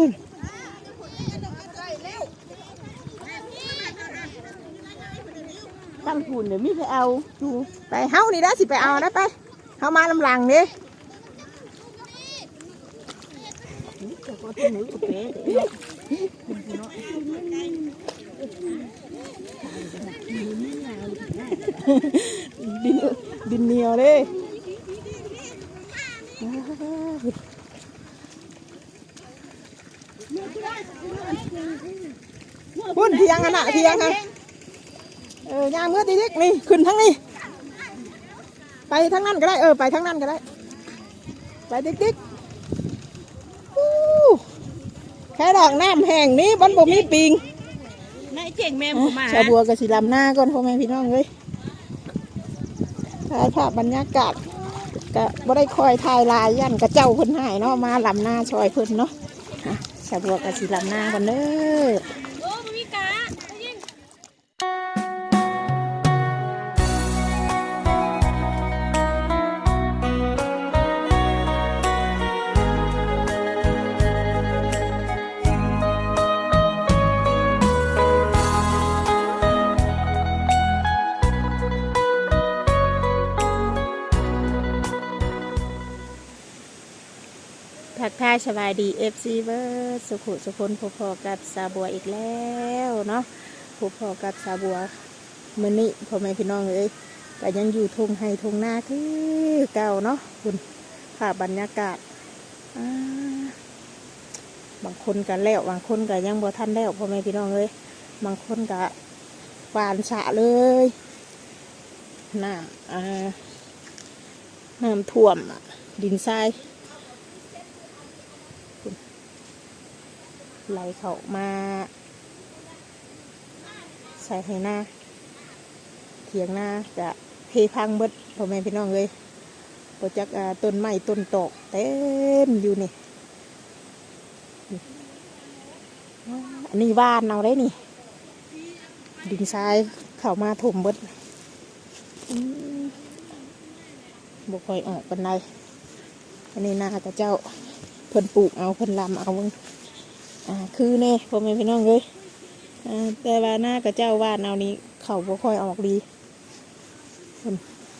พุ่นตั้งพุ่นเดี๋ยวมีไปเอาดูไปเฮานี่ได้สิไปเอานะไปเฮามาลำหลังนี่ดินดินเหนียวเลย พุ่นเทียงกันนะเทียงกันเออย่างเมื่อตีเล็กนี่ขึ้นทั้งนี้ไปทั้งนั้นก็ได้เออไปทั้งนั้นก็ได้ ไปติ๊กติ๊กอู้แค่ดอกน้ำแห้งนี้บนบ่มีปิงนายเจ๋งแม่ผมมาชาวบัวกับสีลำหน้าก่อนพ่อแม่พี่น้องเลยถ่ายภาพบรรยากาศก็บ่ได้คอยถ่ายหลายยันกระเจ้าเพิ่นใหายเนาะมาลำหน้าชอยเพิ่นเนาะอะชาวบัวกับสีลำหน้าก่อนเด้อายสบายดีเอฟซีเวอร์สุขุสุคนพบพอกับสาบัวอีกแล้วเนาะพบพอกับสาบัวมื้อนี้พ่อแม่พี่น้องเลยก็ยังอยู่ทงไฮทงหน้าคือเก่าเนาะคุณภาพบรรยากาศบางคนก็แล้วบางคนก็ยังบ่ทันแล้วพ่อแม่พี่น้องเลยบางคนก็หวานสะเลยน้ำน้ำท่วมอะดินทราย ไหลเขามา ใส่ให้หน้าเถียงหน้าจะเพพังเบิดพ่อแม่พี่น้องเลยโปรจักต้นไม้ต้นตอกเต็มอยู่นี่นี่อ่าอันนี้ว่านเอาได้นี่ ดินทรายเข้ามาถมเบิดบกคอยออกปันไดอันนี้นากับเจ้าเพิ่นปลูกเอาเพิ่นลำเอาเบิ่ง อ่าคือเน่พ่อแม่พี่น้องเลยอ่าแต่ว่าหน้ากระเจ้าว่านเอานี้ เขาบ่ค่อยออกดี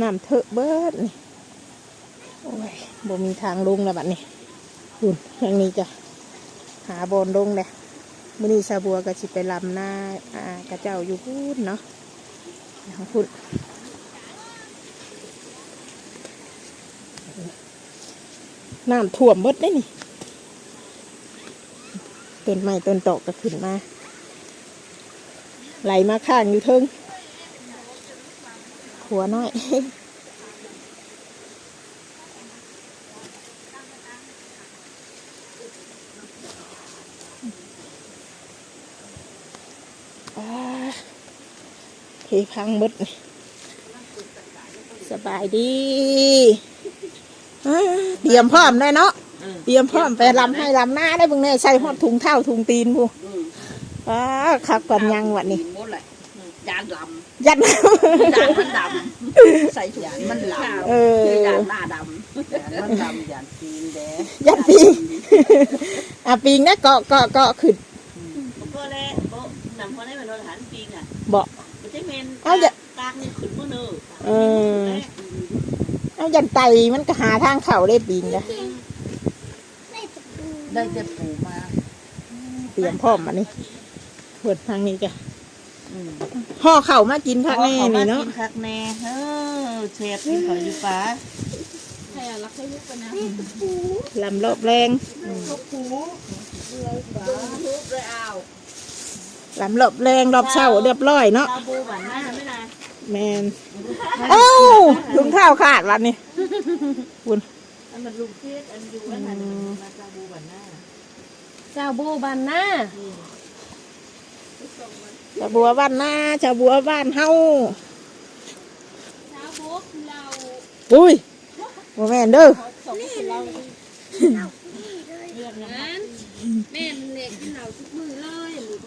น้ำเถอะเบิดนี่โอ้ยบ่มีทางลงแล้วบัดนี้คุณทางนี้จะหาบอนลงเลยมื้อนี้ชาบัวก็สิไปลำหน้าอ่ากระเจ้าอยู่พูดเนาะของคุณน้ำท่วมเบิดได้นี่ ต้นไม้ต้นตอกก็ขึ้นมา ไหลมาข้างอยู่ทิงหัวน้อยเทพังมดสบายดี เตรียมพร้อมได้เนาะ เตรียมพร้อมไปลำให้ลำหน้าได้เบิ่งแน่ใส่หอดถุงเท้าถุงตีนผู้ว้าขับก่อนยังวันนี้หมดเลยยานลยัดำยานมันดำใส่ถุงมันลำเออยานหน้าดำยานมันดำยานจีนแดงยัดปิงอะปิงนะเกาะเกาะเกาะขึ้นก็แล้วก็นำเขาได้เป็นรถหันปีงอะเบาะมันจะเมนเอาอย่าตากนี่ขึ้นมือเนอเออเอายันไตมันก็หาทางเข่าได้ปิงนะ ได้แต่ปูมาเตรียมพร้อมอันนี้เปิดทางนี้จ้ะห่อเข่ามากินข้างแน่นี่เนาะกินคักแน่เฮ้อเชฟกินเขาอยู่ป้าใครอะรักให้ยุบกันนะลำรอบแรงทุบเลยเอาลำรอบแรงรอบเช้าเรียบร้อยเนาะชาบูหวานหน้าไม่นานแมนเอ้าถุงเท้าขาดวันนี้คุณอันมันลูกเทศอันอยู่อันนั้นมาชาบูหวานหน้า เจ้าบูบันหน้าชาวบัวบ้านนาชาวบัวบ้านเฮาเจ้าบูเราอุ้ยบ่แม่นเด้อนั้นแม่มันเล็กที่เราทุกมือเลยหรือ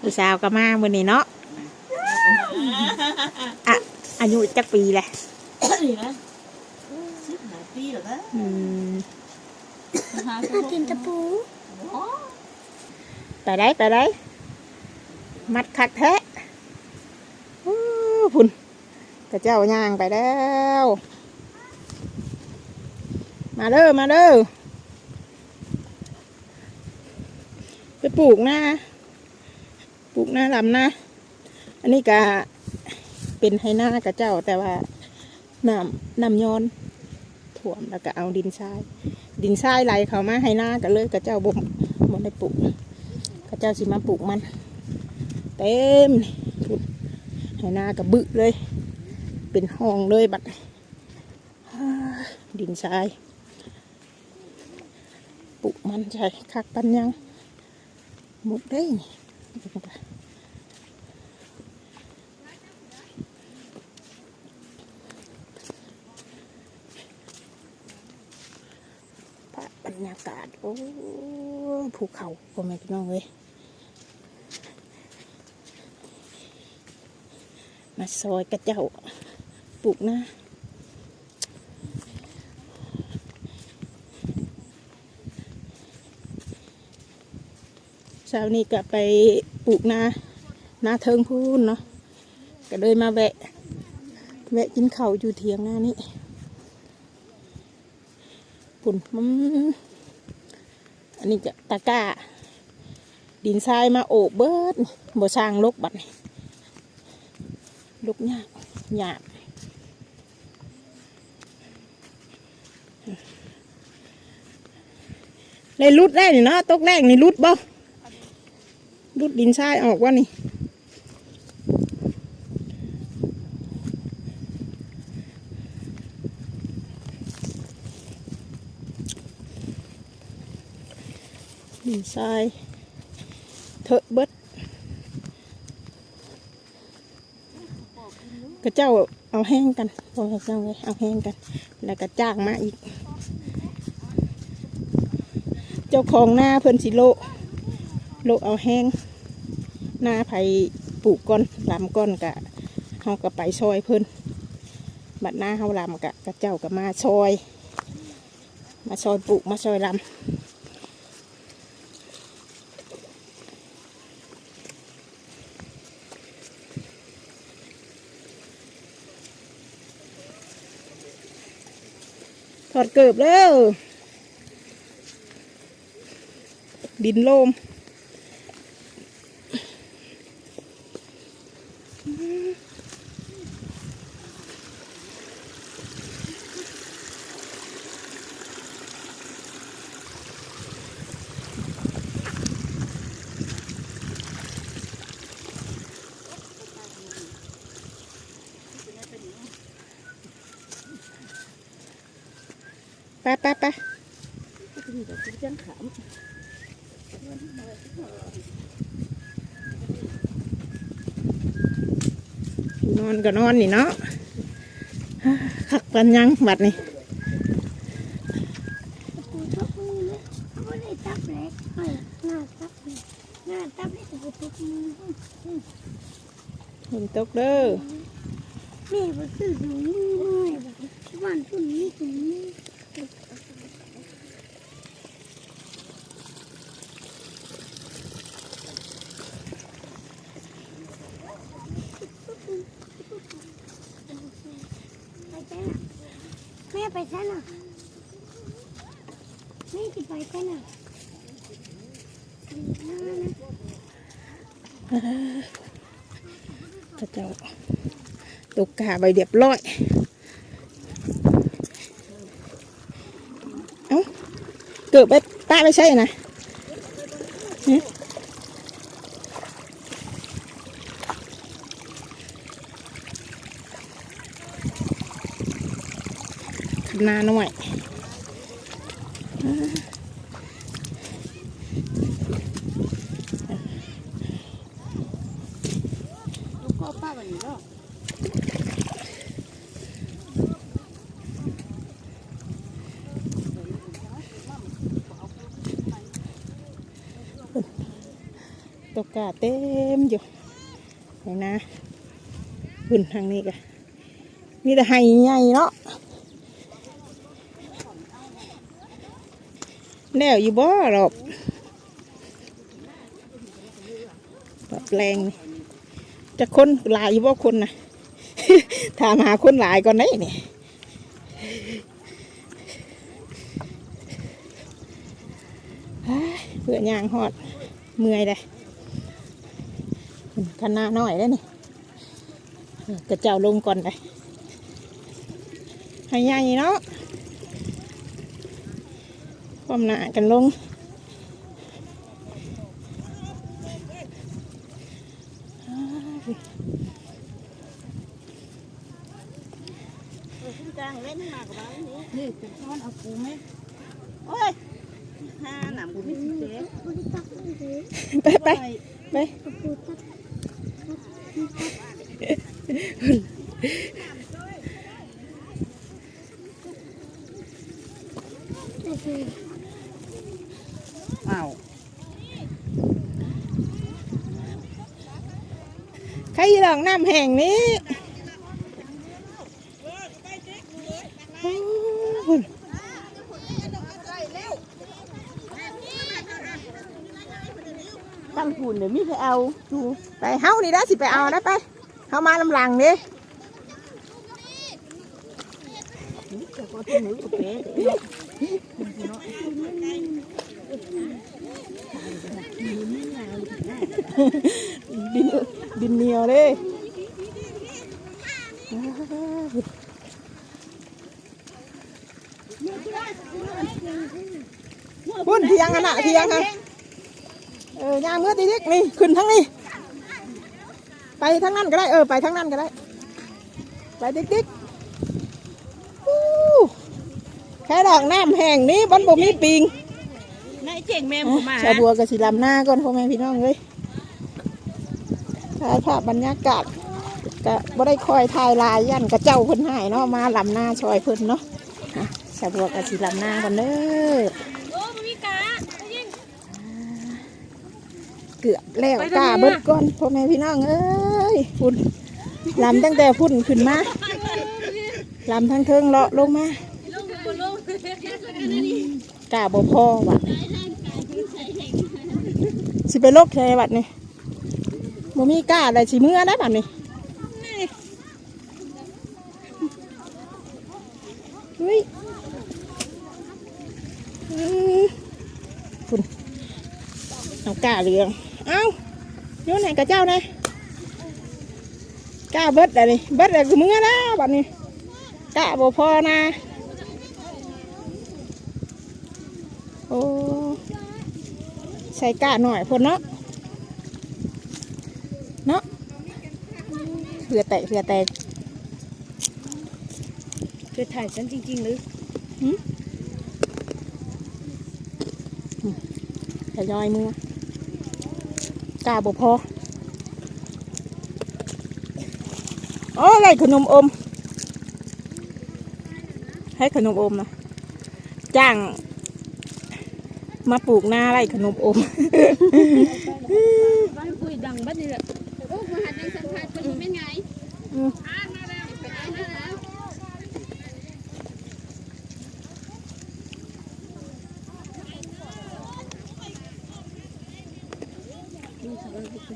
ผู้สาวก็มามื้อนี้เนาะอะอายุจักปีแหละนี่นะสิบ หลายปีแล้วนะอืมหามากินตะปูอ๋อไปได้ไปได้มัดคักแท้อู้พุ่นกระเจ้าย่างไปแล้ว มาเด้อมาเด้อไปปลูกนะปลูกหน้าลำนะอันนี้ก็เป็นให้หน้ากระเจ้าแต่ว่าน้ำน้ำย้อน ถ่วมแล้วก็เอาดินทราย ดินทรายไหลเขามาให้หน้ากันเลยกระเจ้าบ่มบ่ได้ปลูกกระเจ้าสิมาปลูกมัน เต็มให้หน้ากับบึเลย เป็นห้องเลยบัดดินทรายปลูกมันใช่คักปันยังหมดได้นี่ภาพบรรยากาศ โอ้ภูเขาพ่อแม่พี่น้องเลยมาซอยกระเจ้าปลูกนะเช้านี้ก็ไปปลูกนานาเทิงพูนเนาะก็เลยมาแวะ แวะกินข้าวอยู่เทียงหน้านี้ปุ่นมัน อันนี้จะตะกร้า ดินทรายมาโอบเบิดบ่สร้างลกบัดนี้ลกยากหยาบเลยรุดได้นี่เนาะตกแรกนี่รุดบ่รุดดินทรายออกว่านี่ ทรายเถอะเบิดกระเจ้าเอาแห้งกันพอเจ้าเลยเอาแห้งกัน แล้วก็จ้างมาอีก เจ้าของหน้าเพิ่นสิโลโลเอาแห้ง หน้าไผ่ปลูกก้อนลำก้อนกะเฮาก็ไปซอยเพิ่นบัดหน้าเฮาลำกะกระเจ้าก็มาซอย มาซอยปลูกมาซอยลำ ถอดเกือบแล้ว ดินโลม ไปไปไปนอนก็นอนนี่เนาะขักปันยังบัดนี่ตะปูตะปูเนี่ยเขาไม่ได้ตับเล็กเฮ้ยหน้าตับเล็กเล็กตะปูตะปูฝนตกเด้อแม่ก็ซื้อหนูน้อยแบบบ้านตุ่นนี้ตุ่นนี้ไปไหนแม่ไปไหนน่ะแม่จะไปไหนน่ะพระเจ้าตกกาใบเรียบร้อย เอ้า เกิดไปป้าไม่ใช่นะขนาหน่อย ลูกก็ป้าวันนี้เนาะ ต กกาเต็มอยู่เห็นนะขึ้นทางนี้กันมีแต่ไห้ใหญ่เนาะแนวอยู่บ่หรอกปรับแรงนี่จะคนหลายอยู่บ่คนนะถามหาคนหลายก่อนได้นี่เฮ้ยเพื่อย่างหอดเมื่อยเลย ขนาดน้อยได้วนี่เออกระเจ้าลงก่อนเลยให้ใหญ่เนาะความหนากันลงกลางเล่นมากกว่านี้นี่เป็นช้อนเอาปูไหมโอ้ยห้าหนำกูไม่สิเจ๊บ่ได้ตักเลยไปไปไป กระปูตักได้คื ออ้าวใครหลองน้ำแห่งนี้โอ้ย ตั้งปูน เดี๋ยวมีใครเอาดูไปเฮานี่ได้สิไปเอานะไปเฮามาลำหลังนี่แต่ก็ต้องมือกับเป๊ะดินดินเหนียวเลยพุ่นเทียงกันนะเทียงกัน เออย่างเมื่อตีเด็กนี่ขึ้นทั้งนี้ ไปทั้งนั้นก็ได้ เออ ไปทั้งนั้นก็ได้ ไปติ๊กติ๊กอู้แค่ดอกน้ำแห้งนี้บนบ่มีปิงนายเจ๋งแม่ผมมาชาวบัวกับสีลำหน้าก่อนพ่อแม่พี่น้องเลยถ่ายภาพบรรยากาศก็บ่ได้คอยถ่ายหลายยันกระเจ้าเพิ่นใหายเนาะมาลำหน้าชอยเพิ่นเนาะอะชาวบัวกับสีลำหน้าก่อนเด้อ เกือบแล้วกล้าเบิดก่อนพ่อแม่พี่น้องเอ้ยพุ่นลำตั้งแต่พุ่นขึ้นมาลำทั้งเทิงเลาะลงมากล้าบ่พอว่ะสิไปโลกแค่บัดนี่บ่มีกล้าได้สิมือได้บัดนี่เฮ้ยอืมคุณเอากล้าเหลือง เอ้าโยนไหนกับเจ้านะกล้าเบิดอะไรเบิดอะไรคือมือนะบัดนี้กล้าบ่พอนะโอ้ใส่กาหน่อยพนเนาะเนาะเผื่อแตกเผื่อแตกคือถ่ายฉันจริงๆหรือทยอยมือ กาบ่พอโอ้ไรขนมอม ให้ขนมอมนะจ้าง มาปลูกหน้าไรขนมอมบ้านคุยดังบ้านนี่แหละโอ้มาหัดในสัมภาษณ์คนนี้เป็นไง อืม อ่านมาแล้วไปอ่านมาแล้ว ไ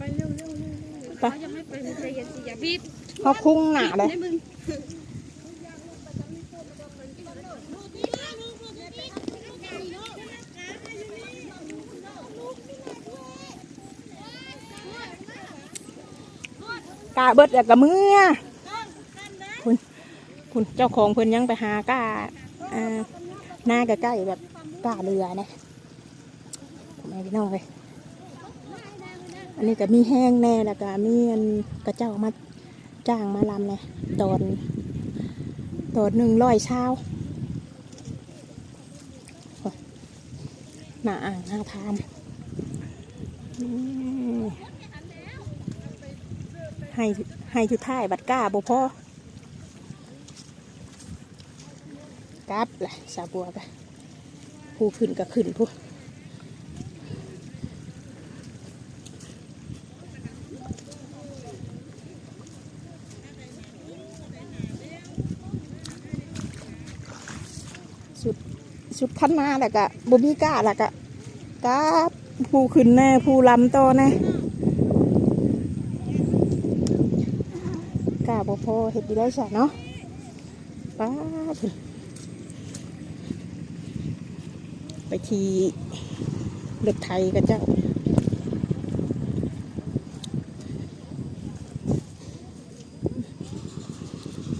ปเร็วเร็วเร็วไปเขายังไม่ไปใจเย็นสิอย่าบีบเขาคุ้งหนาเลย ให้มึงกาเบิดแล้วกับมือคุณคุณเจ้าของเพิ่นยังไปหากาอ่าหน้าใกล้ๆแบบ กาเรือนะไม่พี่น้องเลยอันนี้ก็มีแห้งแน่แล้วก็มีอันกระเจ้ามาจ้างมาลำเลยตอนตอนหนึ่งร้อยเช้าหน้าอ่างหน้าทามให้ให้จุดท้ายบัดก้าบ่พอกลับแหละสาบัวไป ผู้ขึ้นก็ขึ้นผู้สุดคันนาแหละกะบ่มีก้าแหละกะกาผู้ขึ้นแน่ผู้ลำต่อแน่ก้าบ่พอเฮ็ดดีได้ซะเนาะป้าถึง ไปขี่รถไทยกันเจ้า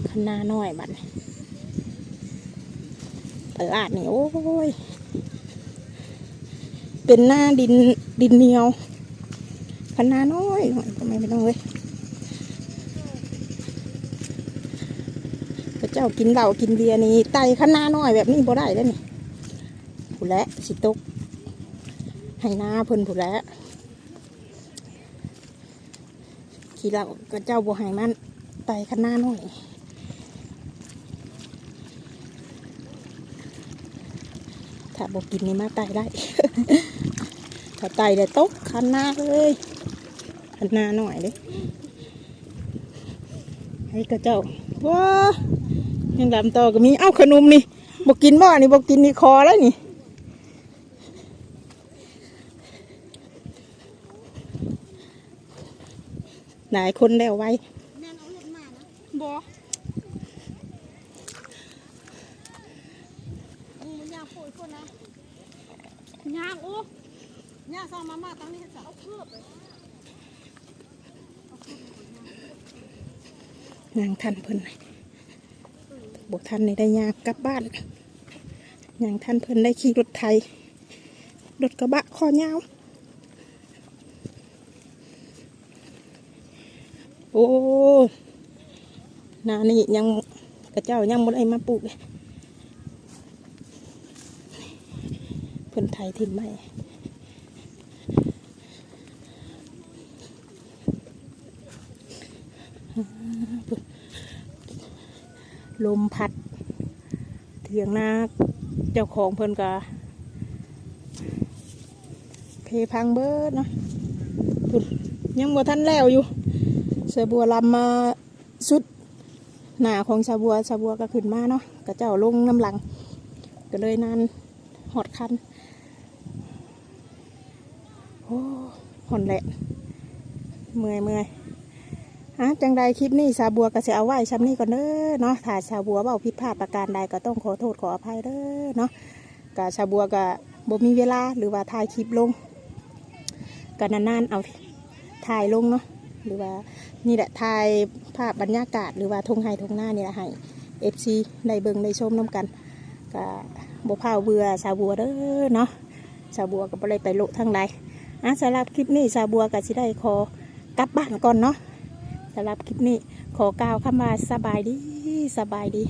คณะน้อยบัดนี้ตลาดนี่ โอ้ย เป็นหน้าดินดินเหนียวคณะน้อยหน่อยทำไมไม่ต้องเลยพระเจ้ากินเหล้ากินเบียร์นี่ไตคณะน้อยแบบนี้บ่ได้แล้วนี่ ผู้และสิตกให้หน้าเพิ่นผู้และขี้เหล้าก็เจ้าบ่ให้มันไตคณะน้อยถ้าบอกกินนี่มาไตได้ ถ้าไตได้ตกคันหน้าเลยคันหน้าหน่อยเลยให้กระเจ้าว้ายังดำต่อก็มีเอ้าขนมนี่บอกกินบ่นี่บอกกินนี่คอแล้วนี่ หลายคนแล้วไว้แม่นเอารถมานะบ่มึงมันยางโผล่คนนะยางโอ้ยางซองมามาตั้งนี้จะเอาเพิ่มเลยนางทันเพิ่นน่ะบกทันในได้ยากกลับบ้านยางทันเพิ่นได้ขี่รถไทยรถกระบะคอยาว โอ้ห นานี่ยังกระเจ้ายังบ่ได้มาปลูกเลยเพิ่นไทยทิมไม่ลมพัด เถียงนาเจ้าของเพิ่นกะเพพังเบิดเนาะยังบ่ทันแล้วอยู่เสบัวลำมา หนาของสาบัวสาบัวก็ขึ้นมาเนาะกระเจ้าลงน้ำหลัง ก็เลยนานหอดคันโอ้หอนแหละเมื่อยเมื่อยอะจังใดคลิปนี้สาบัวก็จะเอาไว้ซ้ำนี้ก่อนเด้อเนาะถ้าสาบัวเบาผิดพลาดประการใดก็ต้องขอโทษขออภัยเด้อเนาะกะสาบัวก็บ่มีเวลาหรือว่าถ่ายคลิปลงก็นานๆเอาถ่ายลงเนาะหรือว่านี่แหละถ่าย ภาพบรรยากาศหรือว่าทงไฮทงหน้านี่แหละให้เอฟซีได้เบิงได้ชมน้ำกันก็บ่พาวเบื่อสาวบัวเด้อเนาะสาวบัวก็บ่ได้ไปโลทั้งใดอะสำหรับคลิปนี้สาวบัวก็สิได้ขอกลับบ้านก่อนเนาะสำหรับคลิปนี้ขอกล่าวคำว่าสบายดีสบายดี